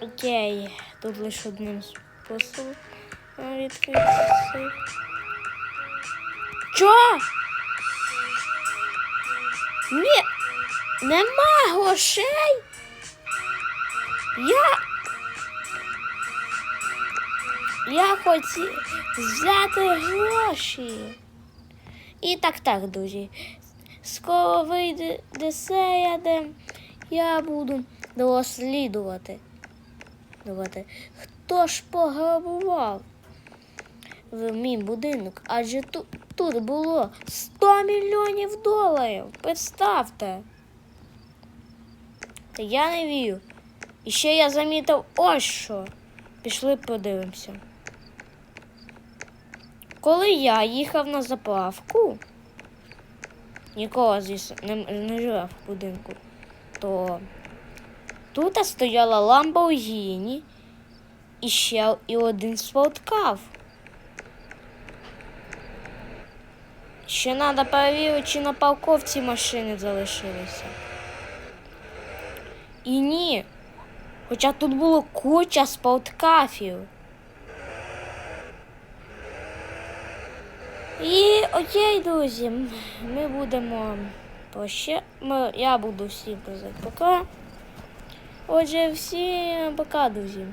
Окей, тут лише одним способом відкрити сейф. Чо? Ні, нема грошей. Я. Я хотів взяти гроші. І так, так, друзі. Скоро вийде серія, де я буду розслідувати. Давайте. Хто ж пограбував в мій будинок? Адже тут, тут було 100 мільйонів доларів. Представте. Та я не вірю. І ще я замітив ось що. Пішли подивимося. Коли я їхав на заправку, нікого, звісно, не, не жив в будинку, то тут стояла Lamborghini і ще і один спорткав. Ще треба перевірити, чи на парковці машини залишилися. І ні. Хоча тут було куча спорткафів. І окей, друзі, ми будемо проще. Ми, я буду всім казати пока. Отже, всім пока, друзі.